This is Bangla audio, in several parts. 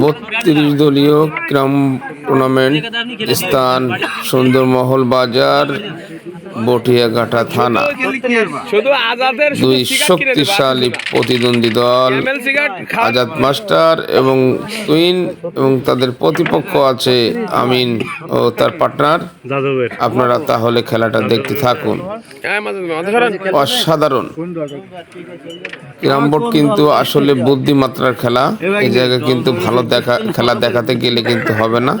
বত্রিশ দলীয় ক্রাম টুর্নামেন্ট স্থান সুন্দরমহল বাজার বটিয়াঘাটা থানা। শুধু আজাদের শুধু দুই। শক্তিশালী প্রতিদ্বন্দ্বী দল আজাদ মাস্টার এবং টুইন এবং তাদের প্রতিপক্ষ আছে আমিন ও তার পার্টনার। আপনারা তাহলে খেলাটা দেখতে থাকুন। হ্যাঁ। অসাধারণ। ক্যারাম বোর্ড কিন্তু আসলে বুদ্ধিমাত্রার খেলা। এই জায়গায় কিন্তু ভালো দেখা খেলা দেখাতে গেলে কিন্তু হবে না।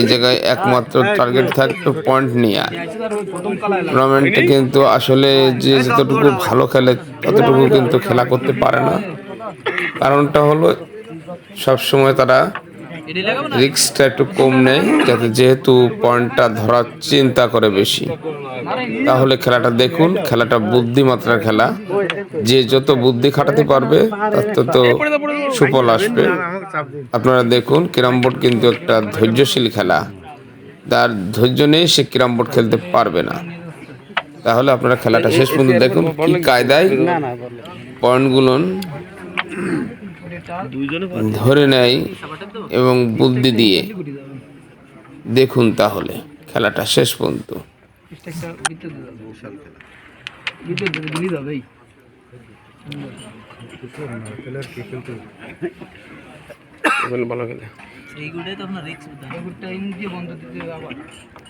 এই জায়গায় একমাত্র টার্গেট থাকবে পয়েন্ট নিয়ে টুর্নামেন্টে কিন্তু আসলে যে যতটুকু ভালো খেলে, ততটুকু কিন্তু খেলা করতে পারে না। কারণটা হলো, সবসময় তারা রিস্কটা একটু কম নেয়, যাতে যেহেতু পয়েন্টটা ধরার চিন্তা করে বেশি। তাহলে খেলাটা দেখুন, খেলাটা বুদ্ধিমাত্রার খেলা। যে যত বুদ্ধি খাটাতে পারবে, তার তত সুফল আসবে। আপনারা দেখুন ক্যারাম বোর্ড কিন্তু একটা ধৈর্যশীল খেলা। তার ধৈর্য নেই, সে ক্যারাম বোর্ড খেলতে পারবে না। তাহলে আপনারা খেলাটা শেষ পর্যন্ত দেখুন কি কায়দায় পয়েন্টগুলো ধরে নেয় এবং বুদ্ধি দিয়ে। দেখুন তাহলে খেলাটা শেষ পর্যন্ত। ভালো খেলে। এইগুলোই তো আপনার রিক্স সুন্দর করছি এটা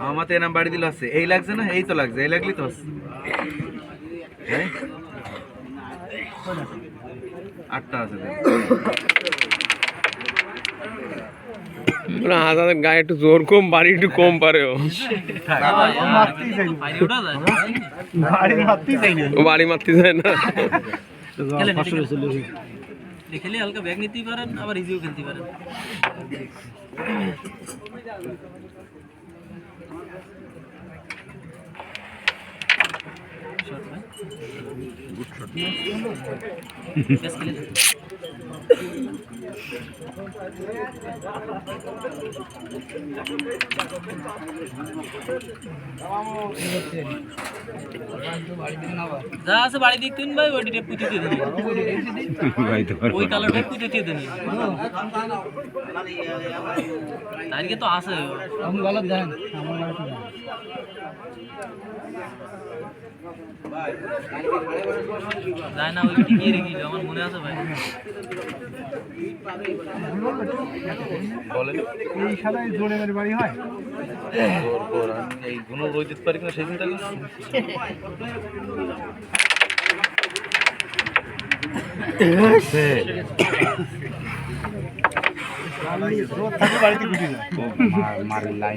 আমার মাথায় এনাম বাড়ি দিল আছে। এই লাগছে না? এই তো লাগছে। এই লাগলি তো আছে। হ্যাঁ? আটটা আছে। গায়ে একটু জোর কম বাড়ি একটু কম যায় ও। বাড়ি মারতে যায় না। খেলে হালকা ব্যাগ নিতেই পারেন আবার ইজিও খেলতে পারেন। Shot ভাই। Best খেলে দেন। যা আছে বাড়ি দিক তুই ভাই ওইটা পুঁতে দিয়ে দেন ওই কালারটা পুঁতে দিয়ে দেন তারিখে তো আছে আমি গলত দেন আমার যায় না ওই টিকিয়ে রেখেছিল আমার মনে আছে ভাই। বলেন। এই সাদাই জোরে মেরে বাড়ি হয়। এই গুণ রই দিতে পারি কিনা সেই চিন্তা করছি জোর থাকে বাড়িতে গুটি যায়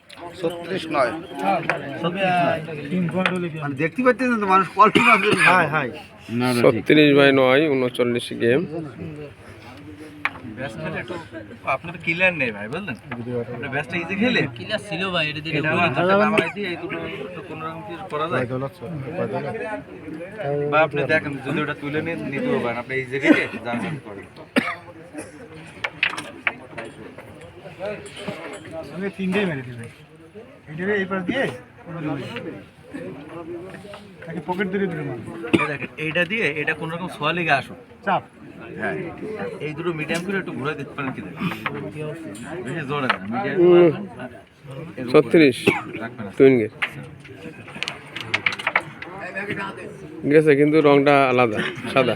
ছত্রিশ নয়। মানে দেখতে পাচ্ছেন তো মানুষ কল্পনা হাই হাই ছত্রিশ বাই নয় উনচল্লিশ গেম ব্যাস খেলে একটু আপনার কিলার নেই ভাই বুঝলেন? আপনি ব্যাসটা ইজি খেলে ছিল ভাই এটা দিয়ে এই দুটো তো রকম কিছু করা যায়। বা আপনি দেখেন যদি ওটা তুলে নিয়ে নিতেও পারেন আপনি ইজি করেন। আমি তিনটেই মেরে দিবে। এইটাকে এই পাশ দিয়ে তাকে পকেট ধরে ধরে মারবে। এইটা দিয়ে এটা কোনো রকম সোয়া লেগে আসুক। চাপ। হ্যাঁ এই দুটো মিডিয়াম করে একটু ঘুরে দিতে পারেন কি বেশি জোরে ছত্রিশ। গেট। গেছে কিন্তু রংটা আলাদা সাদা।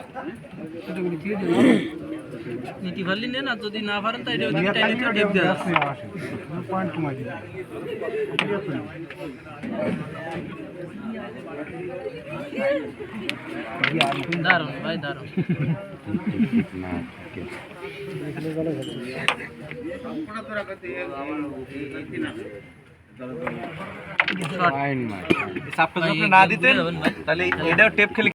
নীতি পারলি নেন আর যদি না পারেন তাই ওদিকে টাইনে তো টেপ দেওয়া আছে। পয়েন্ট কমাই দিবে দারুণ ভাই দারুণ এই চাপটা যদি আপনি না দিতেন তাহলে এটাও টেপ খেলে